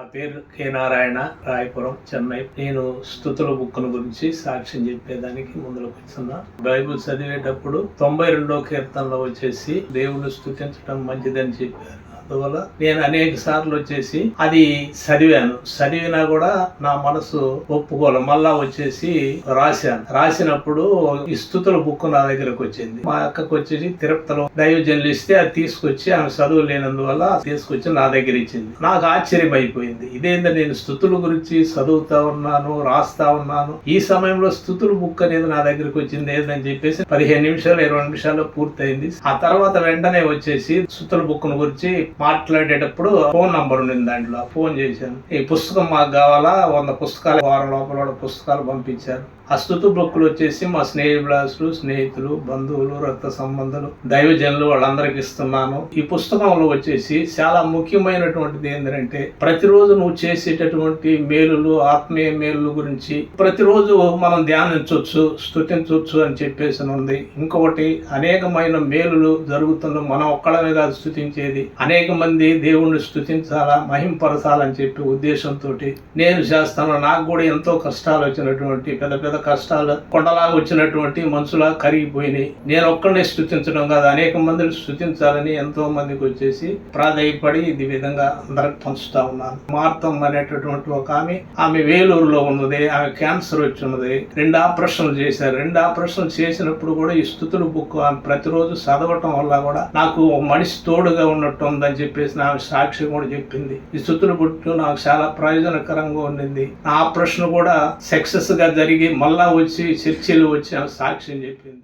నా పేరు కె నారాయణ రాయపురం చెన్నై. నేను స్థుతుల బుక్కును గురించి సాక్ష్యం చెప్పేదానికి ముందుకు వచ్చున్నా బైబుల్ చదివేటప్పుడు తొంభై రెండో కీర్తనలో వచ్చేసి దేవుడు స్థుతించడం మంచిదని చెప్పారు. అందువల్ల నేను అనేక సార్లు వచ్చేసి అది చదివాను. చదివినా కూడా నా మనసు ఒప్పుకోలే మళ్ళా వచ్చేసి రాశాను. రాసినప్పుడు ఈ స్థుతుల బుక్ నా దగ్గరకు వచ్చింది. మా అక్కకు వచ్చేసి తిరుపతిలో దైవజనులు ఇస్తే అది తీసుకొచ్చి ఆమె చదువు లేనందువల్ల తీసుకొచ్చి నా దగ్గర ఇచ్చింది. నాకు ఆశ్చర్యం అయిపోయింది ఇదేందో నేను స్థుతుల గురించి చదువుతా ఉన్నాను రాస్తా ఉన్నాను. ఈ సమయంలో స్థుతుల బుక్ అనేది నా దగ్గరకు వచ్చింది ఏదని చెప్పేసి పదిహేను నిమిషాలు ఇరవై నిమిషాలు పూర్తయింది. ఆ తర్వాత వెంటనే వచ్చేసి స్థుతుల బుక్ గురించి మాట్లాడేటప్పుడు ఫోన్ నంబర్ ఉంది దాంట్లో. ఫోన్ చేశాను. ఈ పుస్తకం మాకు కావాలా? వంద పుస్తకాలు వారం లోపల పుస్తకాలు పంపించారు. ఆ స్థుతు బుక్కులు వచ్చేసి మా స్నేహితులు స్నేహితులు బంధువులు రక్త సంబంధాలు దైవజనులు వాళ్ళందరికి ఇస్తున్నాను. ఈ పుస్తకంలో వచ్చేసి చాలా ముఖ్యమైనటువంటిది ఏంటంటే ప్రతిరోజు నువ్వు చేసేటటువంటి మేలులు ఆత్మీయ మేలుల గురించి ప్రతిరోజు మనం ధ్యానించవచ్చు స్థుతించవచ్చు అని చెప్పేసి ఉంది. ఇంకొకటి అనేకమైన మేలులు జరుగుతున్న మనం ఒక్కడమే కాదు స్థుతించేది అనేక మంది దేవుణ్ణి స్థుతించాలా మహింపరచాలని చెప్పి ఉద్దేశంతో నేను చేస్తాను. నాకు కూడా ఎంతో కష్టాలు వచ్చినటువంటి పెద్ద పెద్ద కష్టాలు కొండలాగా వచ్చినటువంటి మనుషులా కరిగిపోయినాయి. నేను ఒక్కడిని స్థుతించడం కాదు అనేక మందిని స్థుతించాలని ఎంతో మందికి వచ్చేసి ప్రాధాయపడి ఇది విధంగా అందరికి పంచుతా ఉన్నాను. మార్తం అనేటటువంటి ఒక ఆమె ఆమె వేలూరులో ఉన్నది ఆమె క్యాన్సర్ వచ్చి ఉన్నది రెండు ఆపరేషన్లు చేశారు. రెండు ఆపరేషన్లు చేసినప్పుడు కూడా ఈ స్థుతుల బుక్ ఆమె ప్రతిరోజు చదవటం వల్ల కూడా నాకు మనిషి తోడుగా ఉన్నట్టు ఉందని చెప్పేసి నా సాక్షి కూడా చెప్పింది. ఈ సుత్తులు పుట్టు నాకు చాలా ప్రయోజనకరంగా ఉండింది. నా ఆపరేషన్ కూడా సక్సెస్గా జరిగి మళ్ళా వచ్చి చర్చలు వచ్చి సాక్షి చెప్పింది.